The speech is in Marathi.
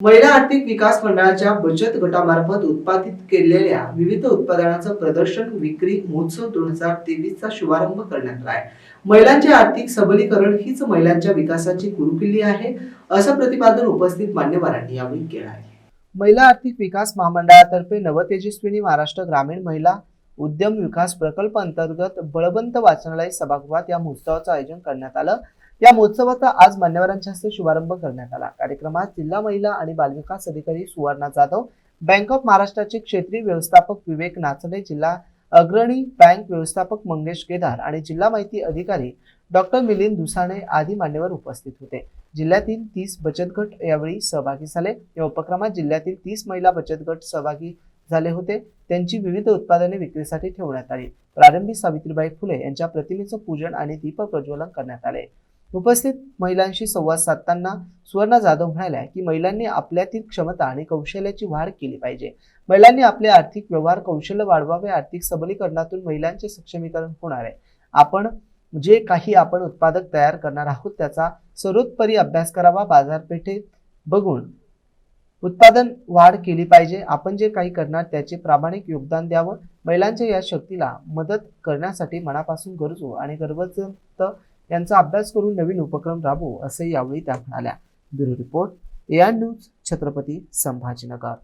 महिला आर्थिक विकास मंडळाच्या बचत गटामार्फत उत्पादित केलेल्या विविध उत्पादनांचं प्रदर्शन विक्री महोत्सव दोन हजार तेवीसचा शुभारंभ करण्यात आला आहे. महिलांचे आर्थिक सबलीकरण हीच महिलांच्या विकासाची गुरुकिल्ली आहे असं प्रतिपादन उपस्थित मान्यवरांनी यावेळी केलं आहे. महिला आर्थिक विकास महामंडळातर्फे नवतेजस्विनी महाराष्ट्र ग्रामीण महिला उद्यम विकास प्रकल्प अंतर्गत बळवंत वाचनालय सभागृहात या महोत्सवाचं आयोजन करण्यात आलं. या महोत्सवाचा आज मान्यवरांच्या हस्ते शुभारंभ करण्यात आला. कार्यक्रमात जिल्हा महिला आणि बालविकास अधिकारी सुवर्णा जाधव बँक ऑफ महाराष्ट्राचे क्षेत्रीय व्यवस्थापक विवेक नाचडे जिल्हा अग्रणी बँक व्यवस्थापक मंगेश केदार आणि जिल्हा माहिती अधिकारी डॉक्टर मिलिंद दुसाणे आदी मान्यवर उपस्थित होते. जिल्ह्यातील तीस बचत गट यावेळी सहभागी झाले. या उपक्रमात जिल्ह्यातील तीस महिला बचत गट सहभागी झाले होते. त्यांची विविध उत्पादने विक्रीसाठी ठेवण्यात आली. प्रारंभी सावित्रीबाई फुले यांच्या प्रतिमेचं पूजन आणि दीपप्रज्वलन करण्यात आले. उपस्थित महिलांशी संवाद साधताना सुवर्णा जाधव म्हणाल्या की महिलांनी आपल्यातील क्षमता आणि कौशल्याची वाढ केली पाहिजे. महिलांनी आपले आर्थिक व्यवहार कौशल्य वाढवावे आर्थिक सबलीकरणातून महिलांचे सक्षमीकरण होणार आहे. आपण जे काही आपण उत्पादक तयार करणार आहोत त्याचा सर्वोत्परी अभ्यास करावा बाजारपेठेत बघून उत्पादन वाढ केली पाहिजे. आपण जे काही करणार त्याचे प्रामाणिक योगदान द्यावं. महिलांच्या या शक्तीला मदत करण्यासाठी मनापासून गरजू आणि गर्वजंत यांचा अभ्यास करून नवीन उपक्रम राबवू असे यावेळी त्या म्हणाल्या. Bureau report AR news Chhatrapati Sambhajinagar.